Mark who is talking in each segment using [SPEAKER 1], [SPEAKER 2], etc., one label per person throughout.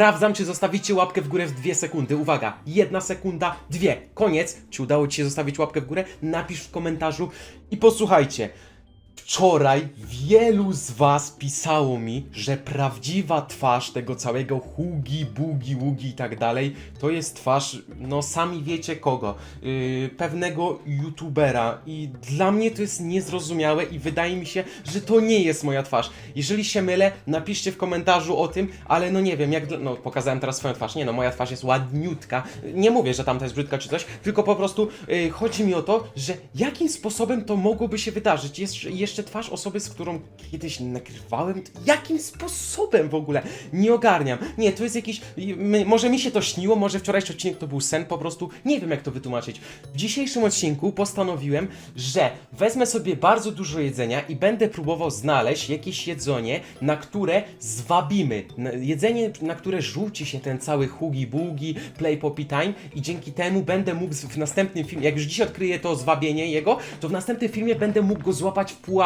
[SPEAKER 1] Sprawdzam, czy zostawicie łapkę w górę w dwie sekundy. Uwaga, jedna sekunda, dwie. Koniec. Czy udało ci się zostawić łapkę w górę? Napisz w komentarzu i posłuchajcie. Wczoraj wielu z was pisało mi, że prawdziwa twarz tego całego hugi, bugi, ługi i tak dalej, to jest twarz, no sami wiecie kogo, yy, pewnego youtubera. I dla mnie to jest niezrozumiałe i wydaje mi się, że to nie jest moja twarz. Jeżeli się mylę, napiszcie w komentarzu o tym, ale no nie wiem, jak, no pokazałem teraz swoją twarz, nie no, moja twarz jest ładniutka, nie mówię, że tamta jest brzydka czy coś, tylko po prostu yy, chodzi mi o to, że jakim sposobem to mogłoby się wydarzyć, jest jeszcze twarz osoby, z którą kiedyś nagrywałem, jakim sposobem w ogóle, nie ogarniam, nie, to jest jakiś, może mi się to śniło, może wczorajszy odcinek to był sen, po prostu nie wiem jak to wytłumaczyć. W dzisiejszym odcinku postanowiłem, że wezmę sobie bardzo dużo jedzenia i będę próbował znaleźć jakieś jedzenie, na które zwabimy, jedzenie, na które rzuci się ten cały hugi bugi, play poppy time i dzięki temu będę mógł w następnym filmie, jak już dziś odkryję to zwabienie jego, to w następnym filmie będę mógł go złapać w pułapkę.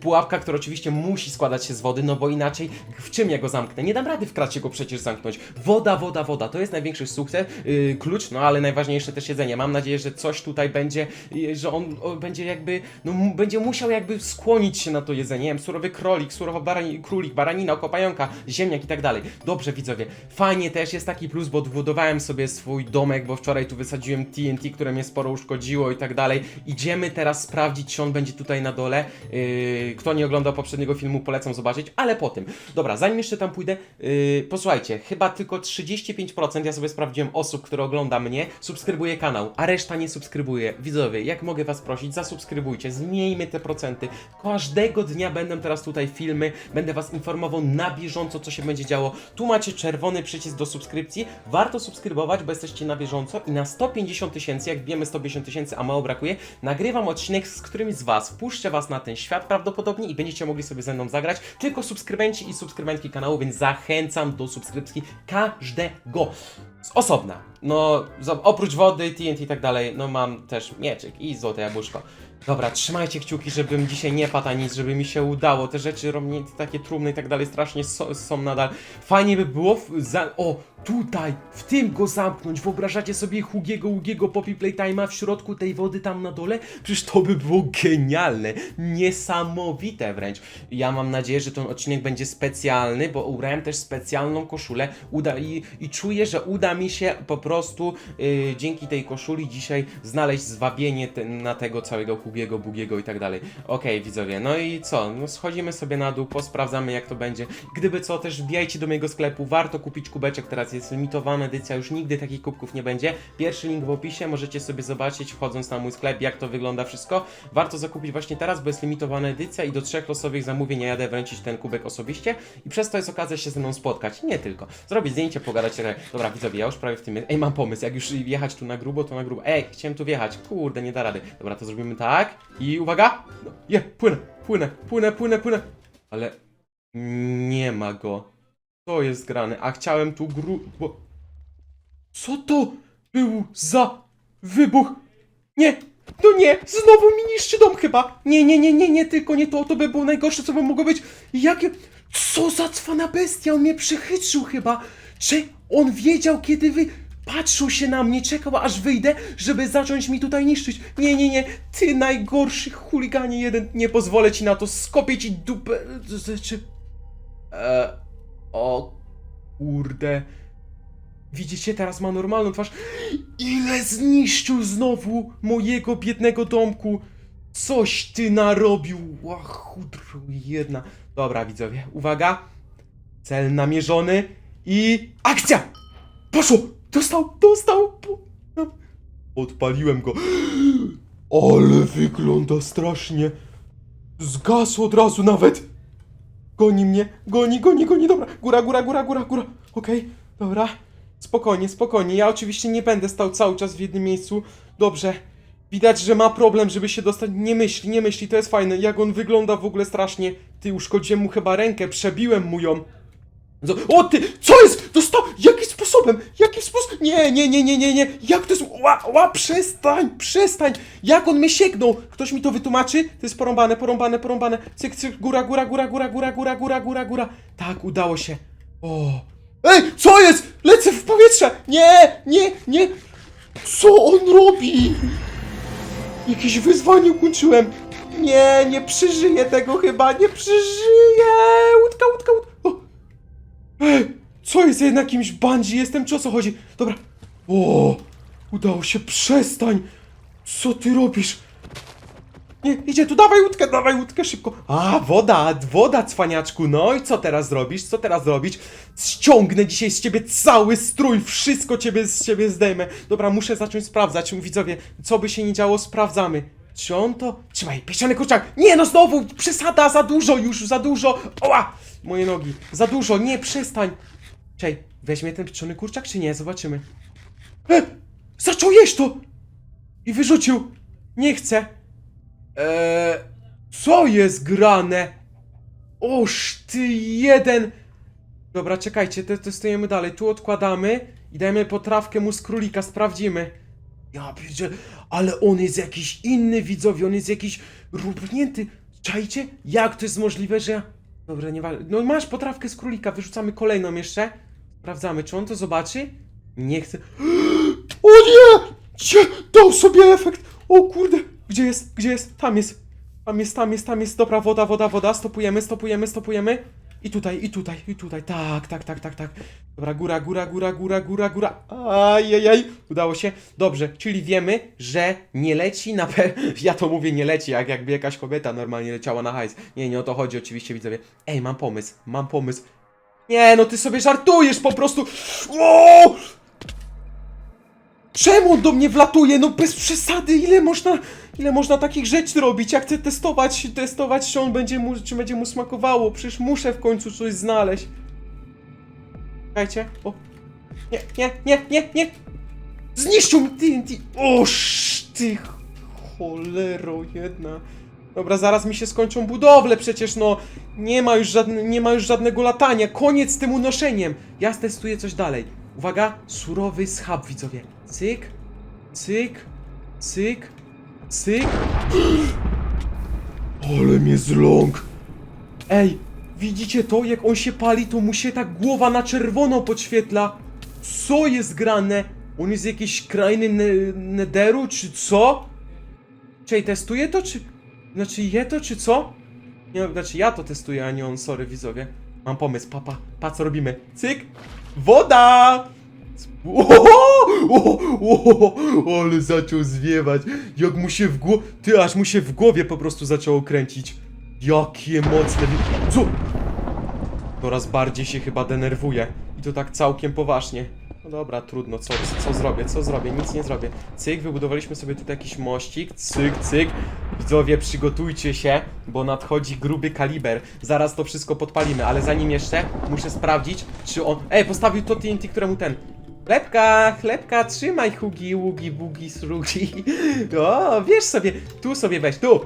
[SPEAKER 1] Pułapka, która oczywiście musi składać się z wody, no bo inaczej w czym ja go zamknę? Nie dam rady w kracie go przecież zamknąć. Woda, woda, woda, to jest największy sukces, yy, klucz, no ale najważniejsze też jedzenie. Mam nadzieję, że coś tutaj będzie, yy, że on będzie jakby, no będzie musiał jakby skłonić się na to jedzenie. Nie wiem, surowy krolik, surowa barani, królik, baranina, okopająka, ziemniak i tak dalej. Dobrze, widzowie. Fajnie też jest taki plus, bo odbudowałem sobie swój domek, bo wczoraj tu wysadziłem TNT, które mnie sporo uszkodziło i tak dalej. Idziemy teraz sprawdzić, czy on będzie tutaj na dole. Yy, kto nie oglądał poprzedniego filmu, polecam zobaczyć, ale po tym. Dobra, zanim jeszcze tam pójdę, yy, posłuchajcie, chyba tylko 35% ja sobie sprawdziłem osób, które ogląda mnie, subskrybuje kanał, a reszta nie subskrybuje. Widzowie, jak mogę was prosić, zasubskrybujcie, zmieńmy te procenty. Każdego dnia będą teraz tutaj filmy, będę was informował na bieżąco, co się będzie działo. Tu macie czerwony przycisk do subskrypcji, warto subskrybować, bo jesteście na bieżąco i na 150 tysięcy, jak wiemy 150 tysięcy, a mało brakuje, nagrywam odcinek z którymś z was, puszczę was na ten świat prawdopodobnie i będziecie mogli sobie ze mną zagrać, tylko subskrybenci i subskrybentki kanału, więc zachęcam do subskrypcji każdego z osobna. No, oprócz wody, TNT i tak dalej, no mam też mieczyk i złote jabłuszko. Dobra, trzymajcie kciuki, żebym dzisiaj nie padł nic, żeby mi się udało. Te rzeczy robią takie trumny i tak dalej, strasznie so, są nadal. Fajnie by było, za, o, tutaj, w tym go zamknąć. Wyobrażacie sobie Hugiego, Hugiego, Poppy Playtime'a w środku tej wody tam na dole? Przecież to by było genialne, niesamowite wręcz. Ja mam nadzieję, że ten odcinek będzie specjalny, bo ubrałem też specjalną koszulę uda, i, i czuję, że uda mi się po prostu yy, dzięki tej koszuli dzisiaj znaleźć zwabienie ten, na tego całego Hugiego, Bugiego i tak dalej. Okej, widzowie, no i co? No schodzimy sobie na dół, posprawdzamy jak to będzie. Gdyby co, też wbijajcie do mojego sklepu, warto kupić kubeczek, teraz jest limitowana edycja, już nigdy takich kubków nie będzie. Pierwszy link w opisie, możecie sobie zobaczyć wchodząc na mój sklep, jak to wygląda wszystko. Warto zakupić właśnie teraz, bo jest limitowana edycja i do trzech losowych zamówień ja jadę wręczyć ten kubek osobiście i przez to jest okazja się ze mną spotkać. Nie tylko. Zrobić zdjęcie, pogadać. e, Dobra, widzowie, ja już prawie w tym. Ej, mam pomysł, jak już jechać tu na grubo, to na grubo. Ej, chciałem tu wjechać. Kurde, nie da rady. Dobra, to zrobimy tak i uwaga! No, je, płynę, płynę, płynę, płynę, płynę. Ale nie ma go. To jest grane, a chciałem tu gru... Bo... Co to był za wybuch? Nie! To nie! Znowu mi niszczy dom chyba! Nie, nie, nie, nie, nie, tylko nie to, to by było najgorsze, co by mogło być. Jakie... Co za cwana bestia, on mnie przychytrzył chyba! Czy on wiedział, kiedy wy... Patrzył się na mnie, czekał aż wyjdę, żeby zacząć mi tutaj niszczyć. Nie, nie, nie, ty najgorszy chuliganie jeden, nie pozwolę ci na to, skopię ci dupę... Czy... Eee... O... Kurde... Widzicie, teraz ma normalną twarz. Ile zniszczył znowu mojego biednego domku. Coś ty narobił. Ła, chudru jedna. Dobra, widzowie, uwaga. Cel namierzony i akcja! Poszło! Dostał, dostał! Odpaliłem go. Ale wygląda strasznie. Zgasł od razu nawet. Goni mnie, goni, goni, goni, dobra. Góra, góra, góra, góra, góra. Okej, dobra. Spokojnie, spokojnie. Ja oczywiście nie będę stał cały czas w jednym miejscu. Dobrze. Widać, że ma problem, żeby się dostać. Nie myśli, nie myśli, to jest fajne. Jak on wygląda w ogóle strasznie. Ty, uszkodziłem mu chyba rękę, przebiłem mu ją. O ty, co jest? Dostał, jakim sposobem? Jakim sposobem? Nie, nie, nie, nie, nie, nie. Jak to jest? Ła, ła, przestań, przestań. Jak on mnie sięgnął? Ktoś mi to wytłumaczy? To jest porąbane, porąbane, porąbane. Cyk, cyk, góra, góra, góra, góra, góra, góra, góra, góra, góra. Tak, udało się. O, Ej, co jest? Lecę w powietrze! Nie, nie, nie! Co on robi? Jakieś wyzwanie ukończyłem. Nie, nie przeżyję tego chyba, nie przeżyję! Łódka, łódka, łódka. Co jest ja na bungee jestem, czy o co chodzi? Dobra. O, udało się, przestań! Co ty robisz? Nie, idzie tu, dawaj łódkę, dawaj łódkę szybko. A, woda, woda, cwaniaczku. No i co teraz zrobisz? Co teraz zrobić? Ściągnę dzisiaj z ciebie cały strój, wszystko ciebie z ciebie zdejmę. Dobra, muszę zacząć sprawdzać, widzowie, co by się nie działo, sprawdzamy. Czy on to... Trzymaj, pieszczony kurczak! Nie no, znowu, przesada, za dużo już, za dużo! Oła! Moje nogi, za dużo, nie, przestań! Czej, weźmie ten pieczony kurczak, czy nie? Zobaczymy. E! Zaczął jeść to! I wyrzucił! Nie chcę! Eee, co jest grane? Oż ty jeden! Dobra, czekajcie, te, testujemy dalej. Tu odkładamy i dajemy potrawkę mu z królika, sprawdzimy. Ja pierdzielę, ale on jest jakiś inny, widzowie, on jest jakiś rupnięty. Czajcie? Jak to jest możliwe, że ja... Dobra, nie wa- No masz potrawkę z królika, wyrzucamy kolejną jeszcze. Sprawdzamy, czy on to zobaczy? Nie chcę... O nie! Cie, dał sobie efekt! O kurde! Gdzie jest? Gdzie jest? Tam jest! Tam jest, tam jest, tam jest. Dobra, woda, woda, woda. Stopujemy, stopujemy, stopujemy. I tutaj, i tutaj, i tutaj. Tak, tak, tak, tak, tak. Dobra, góra, góra, góra, góra, góra, góra. Ajajaj. Udało się. Dobrze, czyli wiemy, że nie leci na pe... Ja to mówię nie leci, jak jakby jakaś kobieta normalnie leciała na hajs. Nie, nie o to chodzi oczywiście, widzowie. Ej, mam pomysł, mam pomysł. Nie, no ty sobie żartujesz po prostu. O! Czemu do mnie wlatuje? No bez przesady, ile można, ile można takich rzeczy robić? Ja chcę testować, testować, czy on będzie mu, czy będzie mu smakowało. Przecież muszę w końcu coś znaleźć. Czekajcie, o. Nie, nie, nie, nie, nie. Zniszczył mi TNT. Oż ty cholero jedna. Dobra, zaraz mi się skończą budowle przecież, no. Nie ma już, żadne, nie ma już żadnego latania. Koniec z tym unoszeniem. Ja testuję coś dalej. Uwaga, surowy schab, widzowie. Cyk, cyk, cyk, cyk. Ale mnie zląk. Ej, widzicie to? Jak on się pali, to mu się ta głowa na czerwono podświetla. Co jest grane? On jest jakiś krainy ne nederu, czy co? Czy testuje to, czy... Znaczy je to, czy co? Nie, znaczy ja to testuję, a nie on, sorry widzowie. Mam pomysł, papa, pa co robimy? Cyk! Woda! O, o, o, ale zaczął zwiewać. Jak mu się w głowie... Ty, aż mu się w głowie po prostu zaczęło kręcić. Jakie mocne... Co? Coraz bardziej się chyba denerwuje. I to tak całkiem poważnie. No dobra, trudno, co, co zrobię, co zrobię, nic nie zrobię. Cyk, wybudowaliśmy sobie tutaj jakiś mościk, cyk, cyk. Widzowie, przygotujcie się, bo nadchodzi gruby kaliber. Zaraz to wszystko podpalimy, ale zanim jeszcze muszę sprawdzić, czy on... Ej, postawił to TNT, któremu ten... Chlebka, chlebka, trzymaj hugi, ługi, bugi, srugi. O, wiesz sobie, tu sobie weź, tu.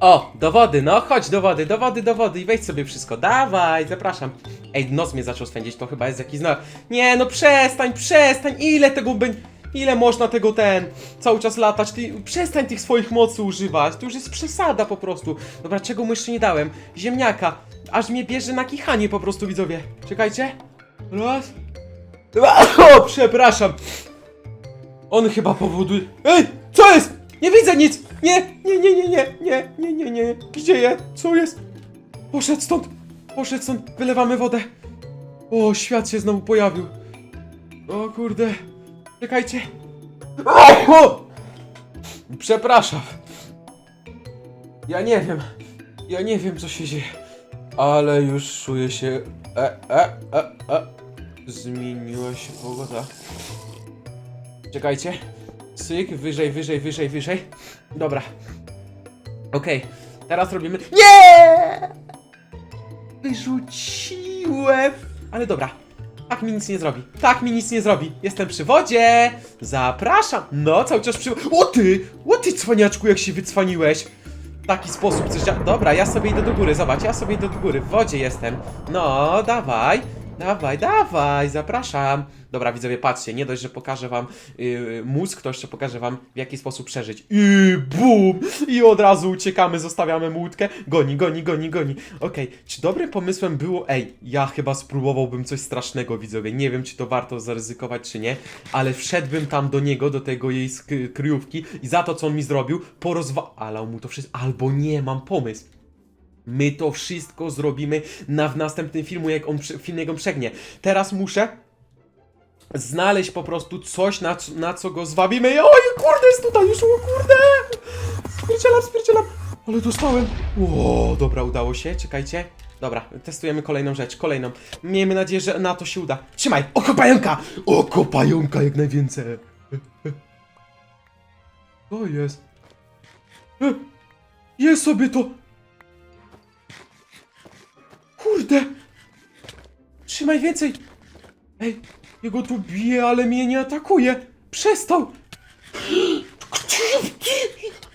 [SPEAKER 1] O, do wody, no chodź do wody, do wody, do wody i wejdź sobie wszystko. Dawaj, zapraszam. Ej, nos mnie zaczął swędzić, to chyba jest jakiś znak. Nie, no przestań, przestań, ile tego będzie... Ile można tego ten, cały czas latać, ty przestań tych swoich mocy używać, to już jest przesada po prostu. Dobra, czego mu jeszcze nie dałem? Ziemniaka, aż mnie bierze na kichanie po prostu, widzowie. Czekajcie. Raz. O, przepraszam. On chyba powoduje... Ej, co jest? Nie widzę nic! Nie, nie, nie, nie, nie, nie, nie, nie, nie. Gdzie je? Co jest? Poszedł stąd! Poszedł stąd! Wylewamy wodę! O, świat się znowu pojawił. O kurde. Czekajcie. O! Przepraszam. Ja nie wiem. Ja nie wiem, co się dzieje. Ale już czuję się... E, e, e, e. Zmieniła się pogoda. Czekajcie. Cyk, wyżej, wyżej, wyżej, wyżej. Dobra. Okej, teraz robimy. Nie! Wyrzuciłem! Ale dobra. Tak mi nic nie zrobi. Tak mi nic nie zrobi. Jestem przy wodzie. Zapraszam. No, cały czas przy. O ty! O ty, cwaniaczku, jak się wycwaniłeś. W taki sposób coś. Dobra, ja sobie idę do góry. Zobacz, ja sobie idę do góry. W wodzie jestem. No, dawaj. Dawaj, dawaj, zapraszam. Dobra, widzowie, patrzcie, nie dość, że pokażę wam yy, mózg, to jeszcze pokażę wam, w jaki sposób przeżyć. I bum! I od razu uciekamy, zostawiamy mu łódkę. Goni, goni, goni, goni. Okej, czy dobrym pomysłem było... Ej, ja chyba spróbowałbym coś strasznego, widzowie. Nie wiem, czy to warto zaryzykować, czy nie, ale wszedłbym tam do niego, do tego jej sk- kryjówki i za to, co on mi zrobił, porozwalał mu to wszystko. Albo nie, mam pomysł. My to wszystko zrobimy na, w następnym filmu, jak on, film jak przegnie. Teraz muszę znaleźć po prostu coś, na, na co go zwabimy. Oj, kurde, jest tutaj już, o kurde! Spierdzielam, spierdzielam. Ale dostałem. O, dobra, udało się, czekajcie. Dobra, testujemy kolejną rzecz, kolejną. Miejmy nadzieję, że na to się uda. Trzymaj, oko pająka! Oko pająka jak najwięcej. To jest. E, Jest sobie to. Kurde! Trzymaj więcej! Ej, jego tu bije, ale mnie nie atakuje! Przestał!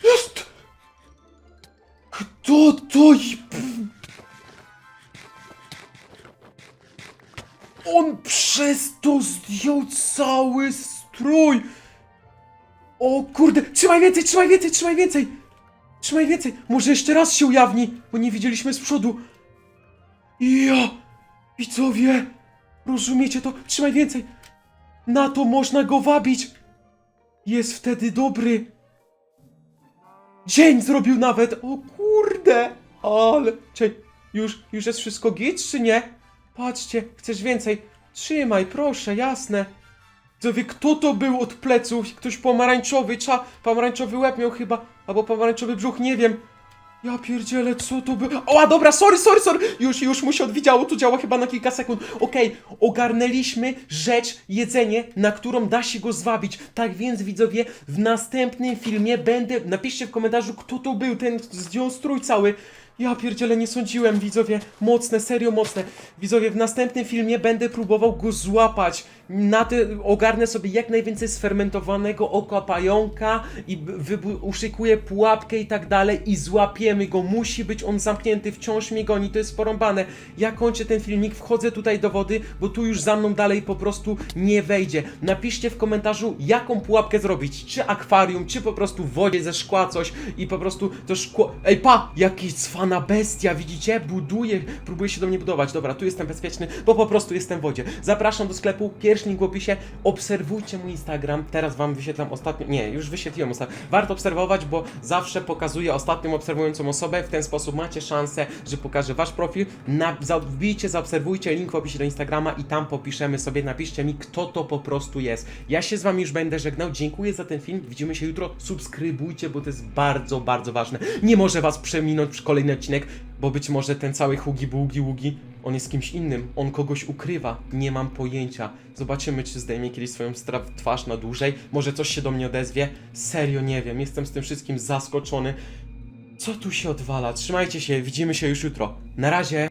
[SPEAKER 1] Jest? Kto to? i- On przez to zdjął cały strój! O kurde! Trzymaj więcej, trzymaj więcej, trzymaj więcej! Trzymaj więcej! Może jeszcze raz się ujawni, bo nie widzieliśmy z przodu. Ja! Widzowie! Rozumiecie to? Trzymaj więcej! Na to można go wabić! Jest wtedy dobry! Dzień zrobił nawet! O kurde! Ale... Czekaj, już, już jest wszystko git, czy nie? Patrzcie, chcesz więcej? Trzymaj, proszę, jasne. Widzowie, kto to był od pleców? Ktoś pomarańczowy, cza... Pomarańczowy łeb miał chyba, albo pomarańczowy brzuch, nie wiem. Ja pierdzielę, co to by... O, dobra, sorry, sorry, sorry! Już, już mu się odwidziało, to działa chyba na kilka sekund. Okej, ogarnęliśmy rzecz, jedzenie, na którą da się go zwabić. Tak więc, widzowie, w następnym filmie będę... Napiszcie w komentarzu, kto to był, ten zdjął strój cały. Ja pierdzielę, nie sądziłem, widzowie. Mocne, serio mocne. Widzowie, w następnym filmie będę próbował go złapać. Na te, ogarnę sobie jak najwięcej sfermentowanego oka pająka i uszykuję pułapkę i tak dalej i złapiemy go. Musi być on zamknięty, wciąż mnie goni, to jest porąbane. Ja kończę ten filmik, wchodzę tutaj do wody, bo tu już za mną dalej po prostu nie wejdzie. Napiszcie w komentarzu, jaką pułapkę zrobić. Czy akwarium, czy po prostu w wodzie ze szkła coś i po prostu to szkło... Ej, pa! Jaki cwana bestia, widzicie? Buduje, próbuje się do mnie budować. Dobra, tu jestem bezpieczny, bo po prostu jestem w wodzie. Zapraszam do sklepu, pierwszy link w opisie. Obserwujcie mój Instagram. Teraz wam wyświetlam ostatnio... Nie, już wyświetliłem ostatnio. Warto obserwować, bo zawsze pokazuję ostatnią obserwującą osobę. W ten sposób macie szansę, że pokażę wasz profil. Na, wbijcie, zaobserwujcie link w opisie do Instagrama i tam popiszemy sobie, napiszcie mi, kto to po prostu jest. Ja się z wami już będę żegnał. Dziękuję za ten film. Widzimy się jutro. Subskrybujcie, bo to jest bardzo, bardzo ważne. Nie może was przeminąć odcinek, bo być może ten cały hugi bugi ługi on jest kimś innym, on kogoś ukrywa, nie mam pojęcia. Zobaczymy, czy zdejmie kiedyś swoją twarz na dłużej, może coś się do mnie odezwie. Serio nie wiem, jestem z tym wszystkim zaskoczony. Co tu się odwala? Trzymajcie się, widzimy się już jutro. Na razie.